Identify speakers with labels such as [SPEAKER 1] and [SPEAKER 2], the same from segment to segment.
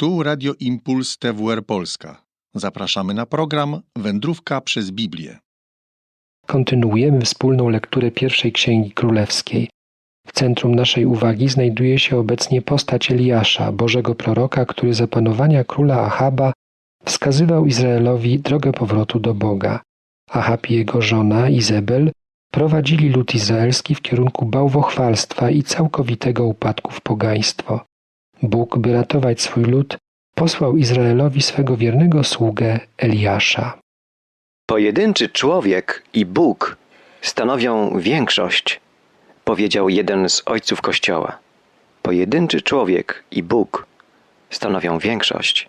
[SPEAKER 1] Tu Radio Impuls TWR Polska. Zapraszamy na program Wędrówka przez Biblię.
[SPEAKER 2] Kontynuujemy wspólną lekturę pierwszej Księgi Królewskiej. W centrum naszej uwagi znajduje się obecnie postać Eliasza, Bożego proroka, który za panowania króla Achaba wskazywał Izraelowi drogę powrotu do Boga. Achab i jego żona Izebel prowadzili lud izraelski w kierunku bałwochwalstwa i całkowitego upadku w pogaństwo. Bóg, by ratować swój lud, posłał Izraelowi swego wiernego sługę Eliasza.
[SPEAKER 3] Pojedynczy człowiek i Bóg stanowią większość, powiedział jeden z ojców Kościoła. Pojedynczy człowiek i Bóg stanowią większość.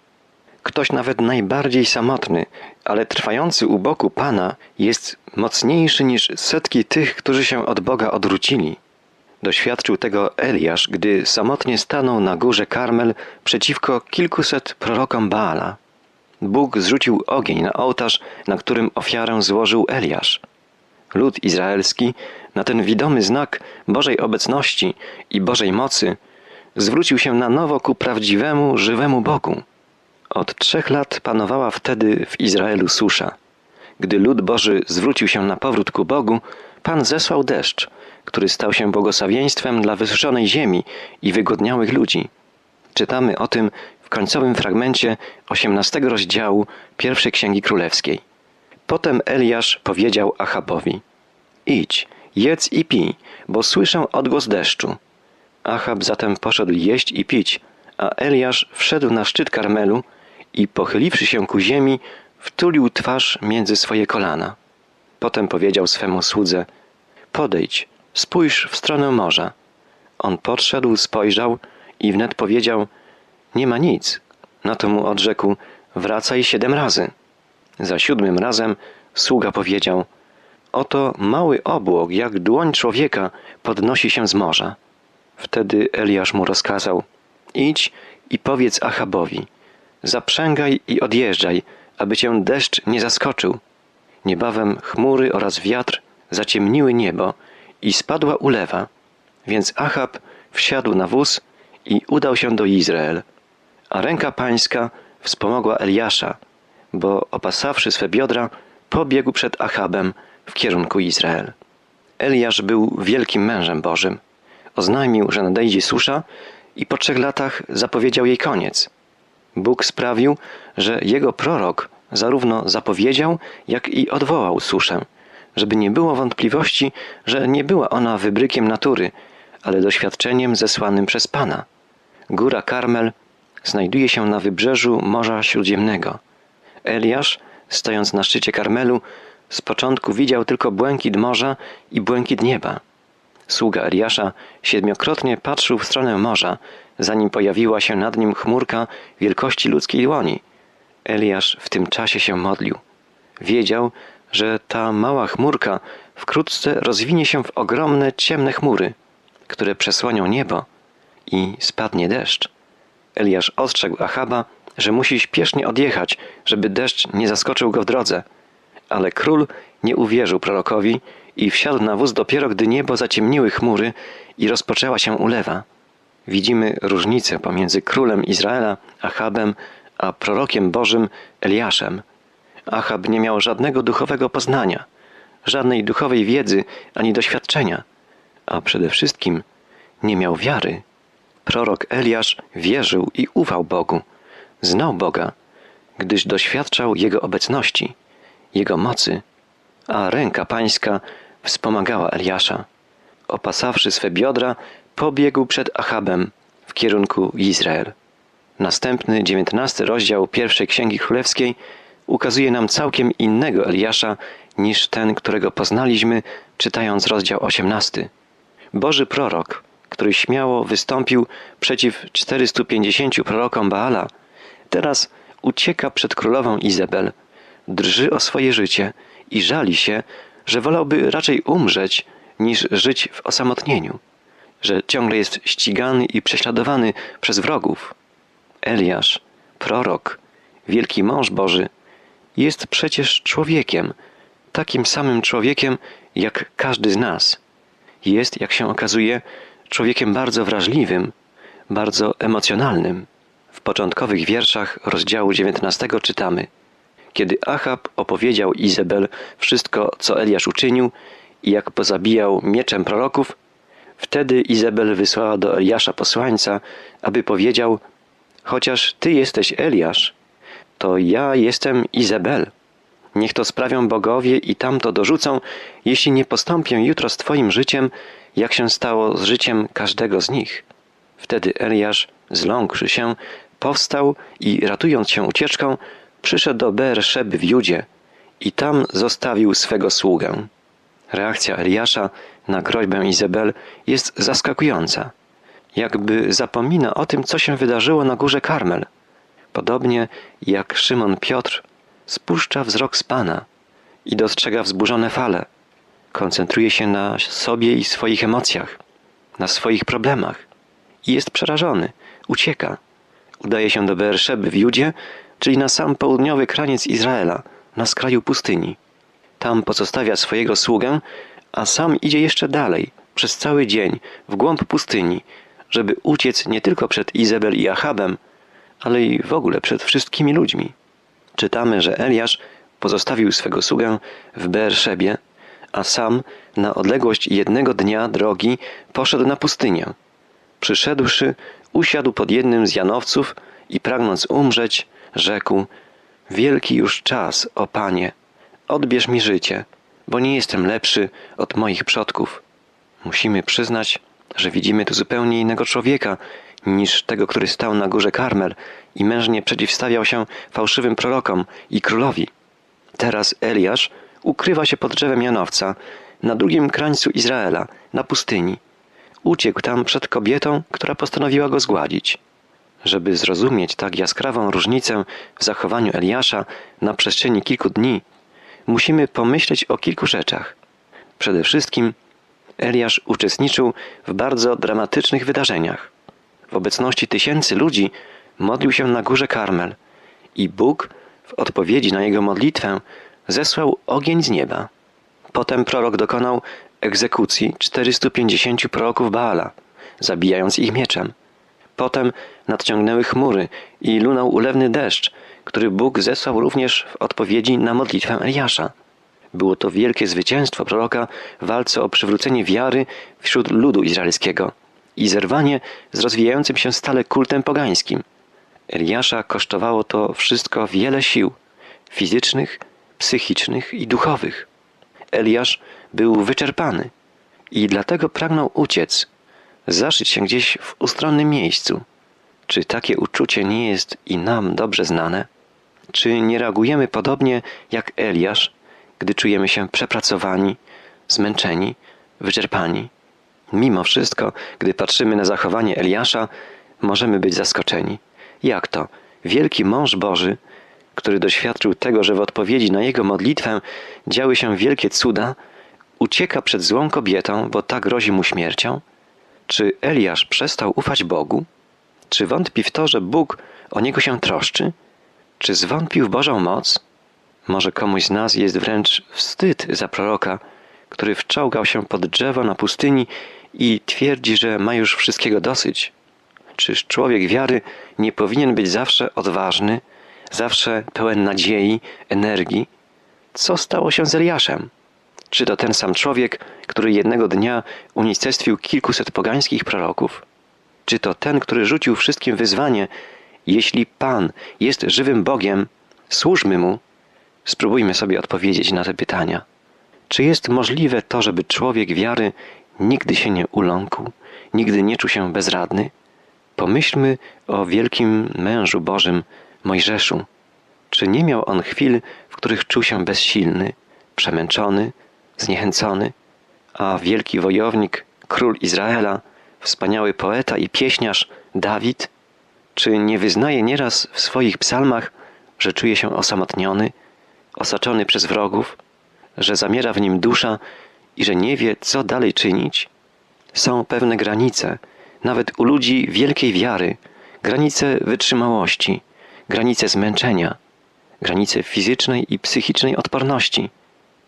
[SPEAKER 3] Ktoś nawet najbardziej samotny, ale trwający u boku Pana jest mocniejszy niż setki tych, którzy się od Boga odwrócili. Doświadczył tego Eliasz, gdy samotnie stanął na górze Karmel przeciwko kilkuset prorokom Baala. Bóg zrzucił ogień na ołtarz, na którym ofiarę złożył Eliasz. Lud izraelski na ten widomy znak Bożej obecności i Bożej mocy zwrócił się na nowo ku prawdziwemu, żywemu Bogu. Od trzech lat panowała wtedy w Izraelu susza. Gdy lud Boży zwrócił się na powrót ku Bogu, Pan zesłał deszcz, który stał się błogosławieństwem dla wysuszonej ziemi i wygodniałych ludzi. Czytamy o tym w końcowym fragmencie 18 rozdziału pierwszej Księgi Królewskiej. Potem Eliasz powiedział Achabowi: Idź, jedz i pij, bo słyszę odgłos deszczu. Achab zatem poszedł jeść i pić, a Eliasz wszedł na szczyt Karmelu i pochyliwszy się ku ziemi, wtulił twarz między swoje kolana. Potem powiedział swemu słudze: Podejdź, spójrz w stronę morza. On podszedł, spojrzał i wnet powiedział: Nie ma nic. Na to mu odrzekł: Wracaj siedem razy. Za siódmym razem sługa powiedział: Oto mały obłok, jak dłoń człowieka, podnosi się z morza. Wtedy Eliasz mu rozkazał: Idź i powiedz Achabowi: Zaprzęgaj i odjeżdżaj, aby cię deszcz nie zaskoczył. Niebawem chmury oraz wiatr zaciemniły niebo i spadła ulewa. Więc Achab wsiadł na wóz i udał się do Izrael. A ręka pańska wspomogła Eliasza, bo opasawszy swe biodra, pobiegł przed Achabem w kierunku Izrael. Eliasz był wielkim mężem Bożym. Oznajmił, że nadejdzie susza i po trzech latach zapowiedział jej koniec. Bóg sprawił, że jego prorok zarówno zapowiedział, jak i odwołał suszę, żeby nie było wątpliwości, że nie była ona wybrykiem natury, ale doświadczeniem zesłanym przez Pana. Góra Karmel znajduje się na wybrzeżu Morza Śródziemnego. Eliasz, stojąc na szczycie Karmelu, z początku widział tylko błękit morza i błękit nieba. Sługa Eliasza siedmiokrotnie patrzył w stronę morza, zanim pojawiła się nad nim chmurka wielkości ludzkiej dłoni. Eliasz w tym czasie się modlił. Wiedział, że ta mała chmurka wkrótce rozwinie się w ogromne, ciemne chmury, które przesłonią niebo i spadnie deszcz. Eliasz ostrzegł Achaba, że musi śpiesznie odjechać, żeby deszcz nie zaskoczył go w drodze. Ale król nie uwierzył prorokowi i wsiadł na wóz dopiero gdy niebo zaciemniły chmury i rozpoczęła się ulewa. Widzimy różnicę pomiędzy królem Izraela, Achabem, a prorokiem Bożym Eliaszem. Achab nie miał żadnego duchowego poznania, żadnej duchowej wiedzy ani doświadczenia, a przede wszystkim nie miał wiary. Prorok Eliasz wierzył i ufał Bogu, znał Boga, gdyż doświadczał Jego obecności, Jego mocy, a ręka pańska wspomagała Eliasza. Opasawszy swe biodra, pobiegł przed Achabem w kierunku Izrael. Następny, dziewiętnasty rozdział pierwszej Księgi Królewskiej ukazuje nam całkiem innego Eliasza niż ten, którego poznaliśmy, czytając rozdział osiemnasty. Boży prorok, który śmiało wystąpił przeciw 450 prorokom Baala, teraz ucieka przed królową Izabel, drży o swoje życie i żali się, że wolałby raczej umrzeć, niż żyć w osamotnieniu, że ciągle jest ścigany i prześladowany przez wrogów. Eliasz, prorok, wielki mąż Boży, jest przecież człowiekiem, takim samym człowiekiem jak każdy z nas. Jest, jak się okazuje, człowiekiem bardzo wrażliwym, bardzo emocjonalnym. W początkowych wierszach rozdziału 19 czytamy: Kiedy Achab opowiedział Izabel wszystko, co Eliasz uczynił i jak pozabijał mieczem proroków, wtedy Izabel wysłała do Eliasza posłańca, aby powiedział: Chociaż ty jesteś Eliasz, to ja jestem Izabel. Niech to sprawią bogowie i tamto dorzucą, jeśli nie postąpię jutro z Twoim życiem, jak się stało z życiem każdego z nich. Wtedy Eliasz, zląkszy się, powstał i ratując się ucieczką, przyszedł do Beerszeby w Judzie i tam zostawił swego sługę. Reakcja Eliasza na groźbę Izabel jest zaskakująca. Jakby zapomina o tym, co się wydarzyło na górze Karmel. Podobnie jak Szymon Piotr spuszcza wzrok z Pana i dostrzega wzburzone fale. Koncentruje się na sobie i swoich emocjach, na swoich problemach i jest przerażony, ucieka. Udaje się do Beerszeby w Judzie, czyli na sam południowy kraniec Izraela, na skraju pustyni. Tam pozostawia swojego sługę, a sam idzie jeszcze dalej, przez cały dzień, w głąb pustyni, żeby uciec nie tylko przed Izabel i Achabem, ale i w ogóle przed wszystkimi ludźmi. Czytamy, że Eliasz pozostawił swego sługę w Beerszebie, a sam na odległość jednego dnia drogi poszedł na pustynię. Przyszedłszy, usiadł pod jednym z janowców i pragnąc umrzeć, rzekł: Wielki już czas, o panie, odbierz mi życie, bo nie jestem lepszy od moich przodków. Musimy przyznać, że widzimy tu zupełnie innego człowieka niż tego, który stał na górze Karmel i mężnie przeciwstawiał się fałszywym prorokom i królowi. Teraz Eliasz ukrywa się pod drzewem Janowca na drugim krańcu Izraela, na pustyni. Uciekł tam przed kobietą, która postanowiła go zgładzić. Żeby zrozumieć tak jaskrawą różnicę w zachowaniu Eliasza na przestrzeni kilku dni, musimy pomyśleć o kilku rzeczach. Przede wszystkim Eliasz uczestniczył w bardzo dramatycznych wydarzeniach. W obecności tysięcy ludzi modlił się na górze Karmel i Bóg w odpowiedzi na jego modlitwę zesłał ogień z nieba. Potem prorok dokonał egzekucji 450 proroków Baala, zabijając ich mieczem. Potem nadciągnęły chmury i lunął ulewny deszcz, który Bóg zesłał również w odpowiedzi na modlitwę Eliasza. Było to wielkie zwycięstwo proroka w walce o przywrócenie wiary wśród ludu izraelskiego i zerwanie z rozwijającym się stale kultem pogańskim. Eliasza kosztowało to wszystko wiele sił fizycznych, psychicznych i duchowych. Eliasz był wyczerpany i dlatego pragnął uciec, zaszyć się gdzieś w ustronnym miejscu. Czy takie uczucie nie jest i nam dobrze znane? Czy nie reagujemy podobnie jak Eliasz, gdy czujemy się przepracowani, zmęczeni, wyczerpani? Mimo wszystko, gdy patrzymy na zachowanie Eliasza, możemy być zaskoczeni. Jak to? Wielki mąż Boży, który doświadczył tego, że w odpowiedzi na jego modlitwę działy się wielkie cuda, ucieka przed złą kobietą, bo ta grozi mu śmiercią? Czy Eliasz przestał ufać Bogu? Czy wątpi w to, że Bóg o niego się troszczy? Czy zwątpił w Bożą moc? Może komuś z nas jest wręcz wstyd za proroka, który wczołgał się pod drzewo na pustyni i twierdzi, że ma już wszystkiego dosyć. Czyż człowiek wiary nie powinien być zawsze odważny, zawsze pełen nadziei, energii? Co stało się z Eliaszem? Czy to ten sam człowiek, który jednego dnia unicestwił kilkuset pogańskich proroków? Czy to ten, który rzucił wszystkim wyzwanie: Jeśli Pan jest żywym Bogiem, służmy mu? Spróbujmy sobie odpowiedzieć na te pytania. Czy jest możliwe to, żeby człowiek wiary nigdy się nie uląkł, nigdy nie czuł się bezradny? Pomyślmy o wielkim mężu Bożym, Mojżeszu. Czy nie miał on chwil, w których czuł się bezsilny, przemęczony, zniechęcony? A wielki wojownik, król Izraela, wspaniały poeta i pieśniarz Dawid, czy nie wyznaje nieraz w swoich psalmach, że czuje się osamotniony, osaczony przez wrogów, że zamiera w nim dusza i że nie wie, co dalej czynić? Są pewne granice, nawet u ludzi wielkiej wiary, granice wytrzymałości, granice zmęczenia, granice fizycznej i psychicznej odporności.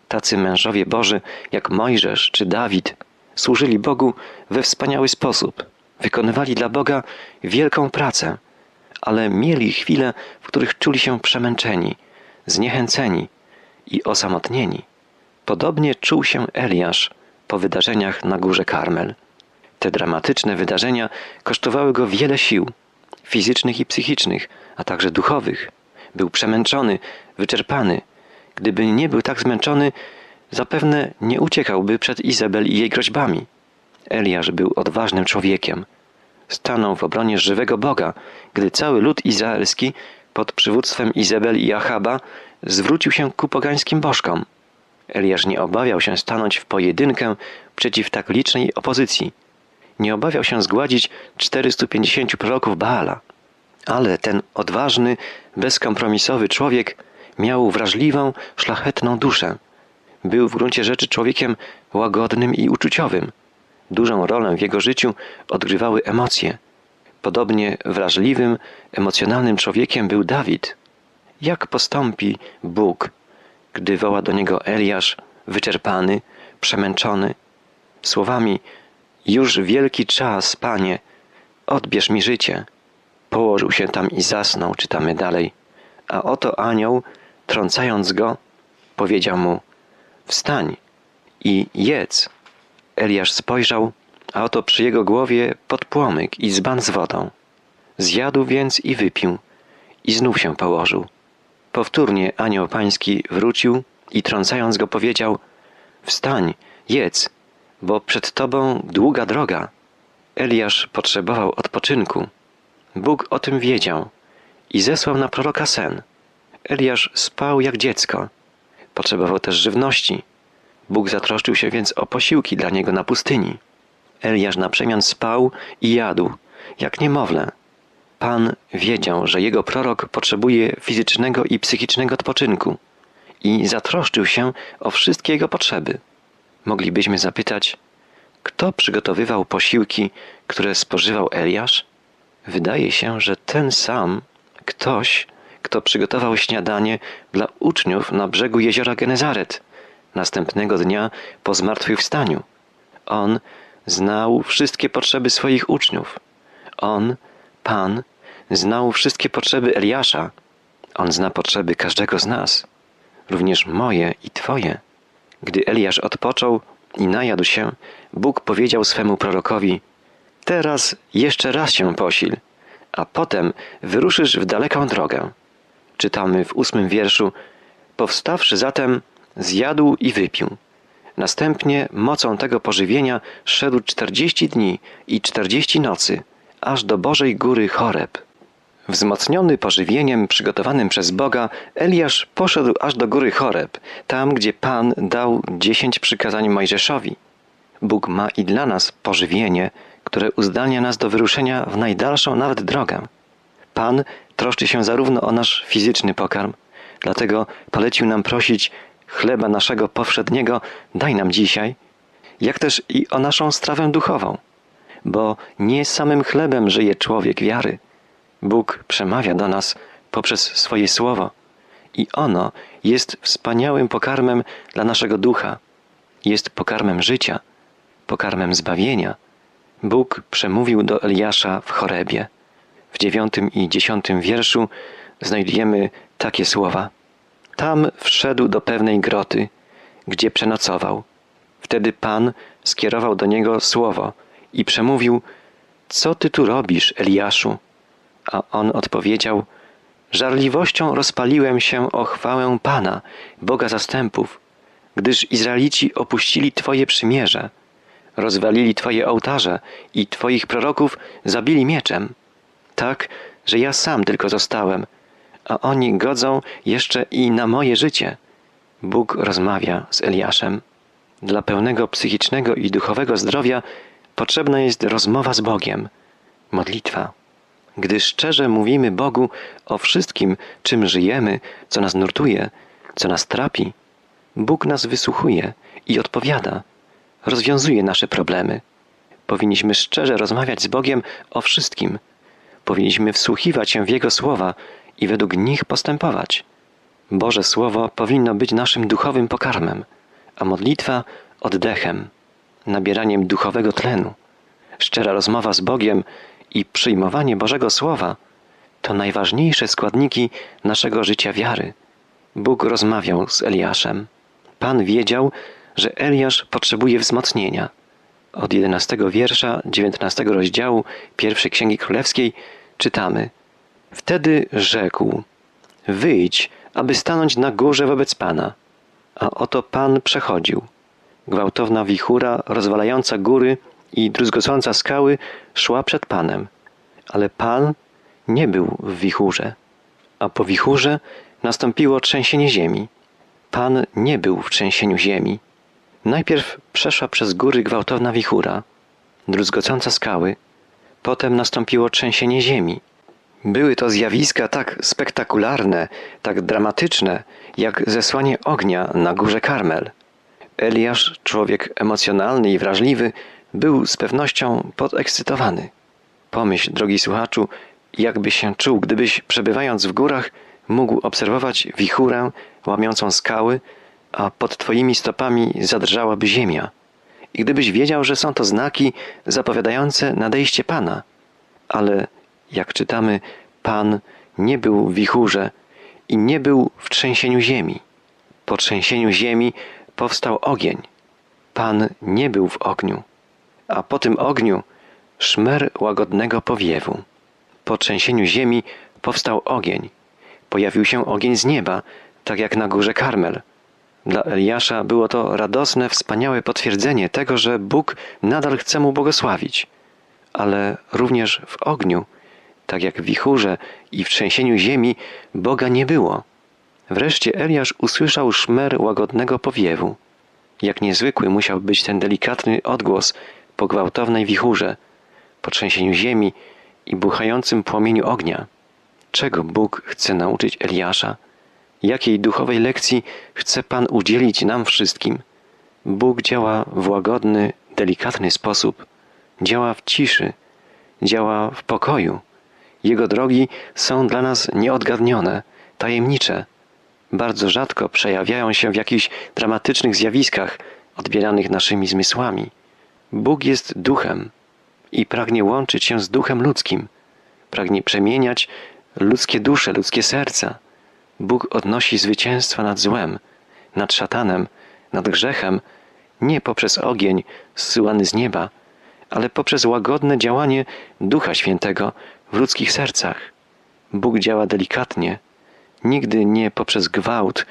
[SPEAKER 3] Tacy mężowie Boży jak Mojżesz czy Dawid służyli Bogu we wspaniały sposób, wykonywali dla Boga wielką pracę, ale mieli chwile, w których czuli się przemęczeni, zniechęceni i osamotnieni. Podobnie czuł się Eliasz po wydarzeniach na górze Karmel. Te dramatyczne wydarzenia kosztowały go wiele sił fizycznych i psychicznych, a także duchowych. Był przemęczony, wyczerpany. Gdyby nie był tak zmęczony, zapewne nie uciekałby przed Izabel i jej groźbami. Eliasz był odważnym człowiekiem. Stanął w obronie żywego Boga, gdy cały lud izraelski pod przywództwem Izabel i Achaba zwrócił się ku pogańskim bożkom. Eliasz nie obawiał się stanąć w pojedynkę przeciw tak licznej opozycji. Nie obawiał się zgładzić 450 proroków Baala. Ale ten odważny, bezkompromisowy człowiek miał wrażliwą, szlachetną duszę. Był w gruncie rzeczy człowiekiem łagodnym i uczuciowym. Dużą rolę w jego życiu odgrywały emocje. Podobnie wrażliwym, emocjonalnym człowiekiem był Dawid. Jak postąpi Bóg, gdy woła do niego Eliasz, wyczerpany, przemęczony, słowami: Już wielki czas, panie, odbierz mi życie. Położył się tam i zasnął, czytamy dalej. A oto anioł, trącając go, powiedział mu: Wstań i jedz. Eliasz spojrzał, a oto przy jego głowie podpłomyk i dzban z wodą. Zjadł więc i wypił, i znów się położył. Powtórnie anioł pański wrócił i trącając go powiedział: Wstań, jedz, bo przed tobą długa droga. Eliasz potrzebował odpoczynku. Bóg o tym wiedział i zesłał na proroka sen. Eliasz spał jak dziecko. Potrzebował też żywności. Bóg zatroszczył się więc o posiłki dla niego na pustyni. Eliasz na przemian spał i jadł, jak niemowlę. Pan wiedział, że jego prorok potrzebuje fizycznego i psychicznego odpoczynku i zatroszczył się o wszystkie jego potrzeby. Moglibyśmy zapytać, kto przygotowywał posiłki, które spożywał Eliasz? Wydaje się, że ten sam ktoś, kto przygotował śniadanie dla uczniów na brzegu jeziora Genezaret następnego dnia po zmartwychwstaniu. On znał wszystkie potrzeby swoich uczniów. On, Pan, znał wszystkie potrzeby Eliasza. On zna potrzeby każdego z nas, również moje i Twoje. Gdy Eliasz odpoczął i najadł się, Bóg powiedział swemu prorokowi: Teraz jeszcze raz się posil, a potem wyruszysz w daleką drogę. Czytamy w ósmym wierszu: Powstawszy zatem, zjadł i wypił. Następnie mocą tego pożywienia szedł czterdzieści dni i czterdzieści nocy, aż do Bożej Góry Choreb. Wzmocniony pożywieniem przygotowanym przez Boga, Eliasz poszedł aż do góry Choreb, tam gdzie Pan dał dziesięć przykazań Mojżeszowi. Bóg ma i dla nas pożywienie, które uzdalnia nas do wyruszenia w najdalszą nawet drogę. Pan troszczy się zarówno o nasz fizyczny pokarm, dlatego polecił nam prosić chleba naszego powszedniego daj nam dzisiaj, jak też i o naszą strawę duchową, bo nie samym chlebem żyje człowiek wiary. Bóg przemawia do nas poprzez swoje słowo i ono jest wspaniałym pokarmem dla naszego ducha, jest pokarmem życia, pokarmem zbawienia. Bóg przemówił do Eliasza w Chorebie. W dziewiątym i dziesiątym wierszu znajdujemy takie słowa. Tam wszedł do pewnej groty, gdzie przenocował. Wtedy Pan skierował do niego słowo i przemówił: Co ty tu robisz, Eliaszu? A on odpowiedział: Żarliwością rozpaliłem się o chwałę Pana, Boga zastępów, gdyż Izraelici opuścili Twoje przymierze, rozwalili Twoje ołtarze i Twoich proroków zabili mieczem, tak, że ja sam tylko zostałem a oni godzą jeszcze i na moje życie. Bóg rozmawia z Eliaszem. Dla pełnego psychicznego i duchowego zdrowia potrzebna jest rozmowa z Bogiem, modlitwa. Gdy szczerze mówimy Bogu o wszystkim, czym żyjemy, co nas nurtuje, co nas trapi, Bóg nas wysłuchuje i odpowiada, rozwiązuje nasze problemy. Powinniśmy szczerze rozmawiać z Bogiem o wszystkim. Powinniśmy wsłuchiwać się w Jego słowa i według nich postępować. Boże Słowo powinno być naszym duchowym pokarmem, a modlitwa oddechem, nabieraniem duchowego tlenu. Szczera rozmowa z Bogiem i przyjmowanie Bożego Słowa to najważniejsze składniki naszego życia wiary. Bóg rozmawiał z Eliaszem. Pan wiedział, że Eliasz potrzebuje wzmocnienia. Od 11 wiersza 19 rozdziału pierwszej Księgi Królewskiej czytamy: Wtedy rzekł: Wyjdź, aby stanąć na górze wobec Pana. A oto Pan przechodził. Gwałtowna wichura, rozwalająca góry i druzgocąca skały, szła przed Panem. Ale Pan nie był w wichurze. A po wichurze nastąpiło trzęsienie ziemi. Pan nie był w trzęsieniu ziemi. Najpierw przeszła przez góry gwałtowna wichura, druzgocąca skały, potem nastąpiło trzęsienie ziemi. Były to zjawiska tak spektakularne, tak dramatyczne, jak zesłanie ognia na górze Karmel. Eliasz, człowiek emocjonalny i wrażliwy, był z pewnością podekscytowany. Pomyśl, drogi słuchaczu, jakby się czuł, gdybyś przebywając w górach mógł obserwować wichurę łamiącą skały, a pod twoimi stopami zadrżałaby ziemia. I gdybyś wiedział, że są to znaki zapowiadające nadejście Pana. Ale jak czytamy, Pan nie był w wichurze i nie był w trzęsieniu ziemi. Po trzęsieniu ziemi powstał ogień. Pan nie był w ogniu, a po tym ogniu szmer łagodnego powiewu. Po trzęsieniu ziemi powstał ogień. Pojawił się ogień z nieba, tak jak na górze Karmel. Dla Eliasza było to radosne, wspaniałe potwierdzenie tego, że Bóg nadal chce mu błogosławić. Ale również w ogniu, tak jak w wichurze i w trzęsieniu ziemi, Boga nie było. Wreszcie Eliasz usłyszał szmer łagodnego powiewu. Jak niezwykły musiał być ten delikatny odgłos po gwałtownej wichurze, po trzęsieniu ziemi i buchającym płomieniu ognia. Czego Bóg chce nauczyć Eliasza? Jakiej duchowej lekcji chce Pan udzielić nam wszystkim? Bóg działa w łagodny, delikatny sposób. Działa w ciszy, działa w pokoju. Jego drogi są dla nas nieodgadnione, tajemnicze. Bardzo rzadko przejawiają się w jakichś dramatycznych zjawiskach odbieranych naszymi zmysłami. Bóg jest duchem i pragnie łączyć się z duchem ludzkim. Pragnie przemieniać ludzkie dusze, ludzkie serca. Bóg odnosi zwycięstwa nad złem, nad szatanem, nad grzechem, nie poprzez ogień zsyłany z nieba, ale poprzez łagodne działanie Ducha Świętego w ludzkich sercach. Bóg działa delikatnie, nigdy nie poprzez gwałt,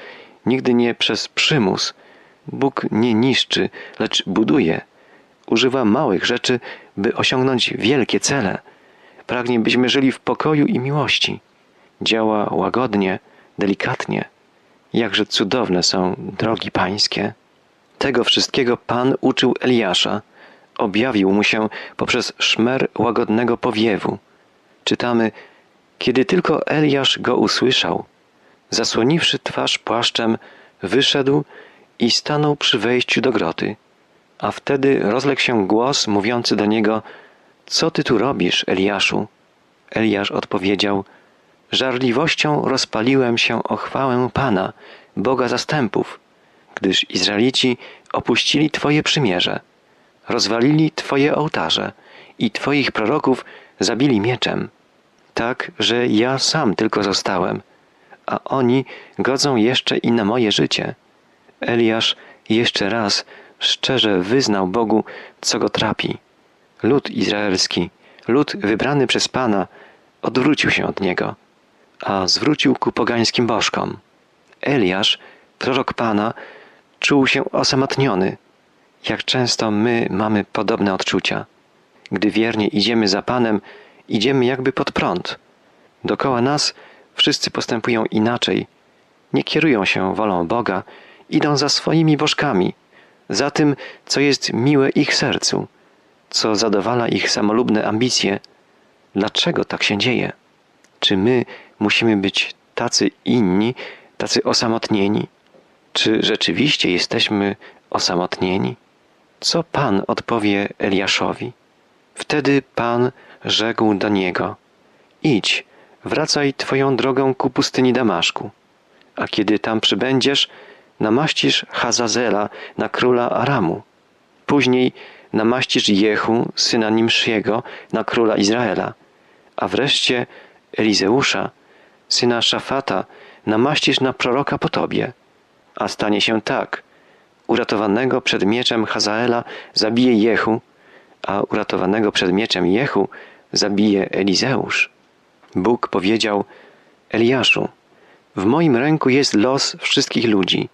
[SPEAKER 3] nigdy nie przez przymus. Bóg nie niszczy, lecz buduje. Używa małych rzeczy, by osiągnąć wielkie cele. Pragnie, byśmy żyli w pokoju i miłości. Działa łagodnie, delikatnie. Jakże cudowne są drogi pańskie. Tego wszystkiego Pan uczył Eliasza. Objawił mu się poprzez szmer łagodnego powiewu. Czytamy, kiedy tylko Eliasz go usłyszał, zasłoniwszy twarz płaszczem, wyszedł i stanął przy wejściu do groty. A wtedy rozległ się głos mówiący do niego: Co ty tu robisz, Eliaszu? Eliasz odpowiedział: Żarliwością rozpaliłem się o chwałę Pana, Boga zastępów, gdyż Izraelici opuścili Twoje przymierze, rozwalili Twoje ołtarze i Twoich proroków zabili mieczem, tak, że ja sam tylko zostałem, a oni godzą jeszcze i na moje życie. Eliasz jeszcze raz szczerze wyznał Bogu, co go trapi. Lud izraelski, lud wybrany przez Pana, odwrócił się od niego, a zwrócił ku pogańskim bożkom. Eliasz, prorok Pana, czuł się osamotniony. Jak często my mamy podobne odczucia. Gdy wiernie idziemy za Panem, idziemy jakby pod prąd. Dokoła nas wszyscy postępują inaczej, nie kierują się wolą Boga, idą za swoimi bożkami, za tym, co jest miłe ich sercu, co zadowala ich samolubne ambicje. Dlaczego tak się dzieje? Czy my musimy być tacy inni, tacy osamotnieni? Czy rzeczywiście jesteśmy osamotnieni? Co Pan odpowie Eliaszowi? Wtedy Pan rzekł do niego: Idź, wracaj twoją drogą ku pustyni Damaszku. A kiedy tam przybędziesz, namaścisz Hazazela na króla Aramu. Później namaścisz Jehu, syna Nimsziego, na króla Izraela. A wreszcie Elizeusza, syna Szafata, namaścisz na proroka po tobie. A stanie się tak. Uratowanego przed mieczem Hazaela zabije Jehu, a uratowanego przed mieczem Jehu zabije Elizeusz. Bóg powiedział Eliaszu, w moim ręku jest los wszystkich ludzi.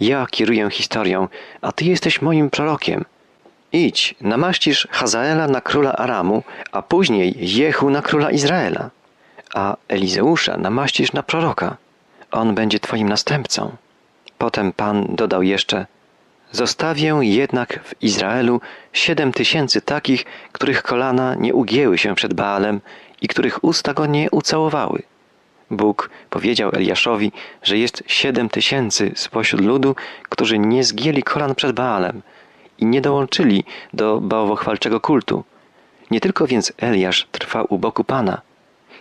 [SPEAKER 3] Ja kieruję historią, a ty jesteś moim prorokiem. Idź, namaścisz Hazaela na króla Aramu, a później Jehu na króla Izraela. A Elizeusza namaścisz na proroka. On będzie twoim następcą. Potem Pan dodał jeszcze: Zostawię jednak w Izraelu siedem tysięcy takich, których kolana nie ugięły się przed Baalem i których usta go nie ucałowały. Bóg powiedział Eliaszowi, że jest siedem tysięcy spośród ludu, którzy nie zgięli kolan przed Baalem i nie dołączyli do bałwochwalczego kultu. Nie tylko więc Eliasz trwał u boku Pana.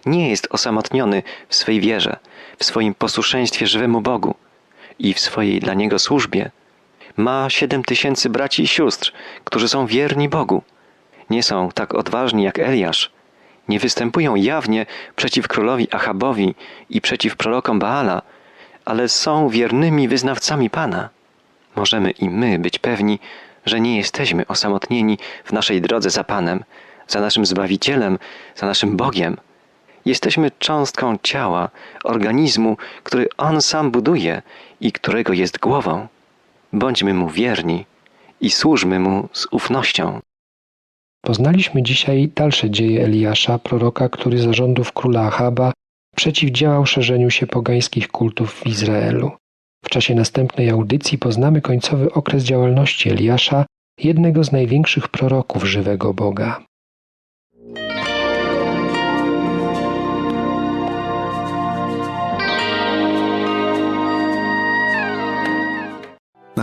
[SPEAKER 3] Nie jest osamotniony w swej wierze, w swoim posłuszeństwie żywemu Bogu i w swojej dla Niego służbie. Ma siedem tysięcy braci i sióstr, którzy są wierni Bogu. Nie są tak odważni jak Eliasz. Nie występują jawnie przeciw królowi Achabowi i przeciw prorokom Baala, ale są wiernymi wyznawcami Pana. Możemy i my być pewni, że nie jesteśmy osamotnieni w naszej drodze za Panem, za naszym Zbawicielem, za naszym Bogiem. Jesteśmy cząstką ciała, organizmu, który On sam buduje i którego jest głową. Bądźmy Mu wierni i służmy Mu z ufnością.
[SPEAKER 2] Poznaliśmy dzisiaj dalsze dzieje Eliasza, proroka, który za rządów króla Achaba przeciwdziałał szerzeniu się pogańskich kultów w Izraelu. W czasie następnej audycji poznamy końcowy okres działalności Eliasza, jednego z największych proroków żywego Boga.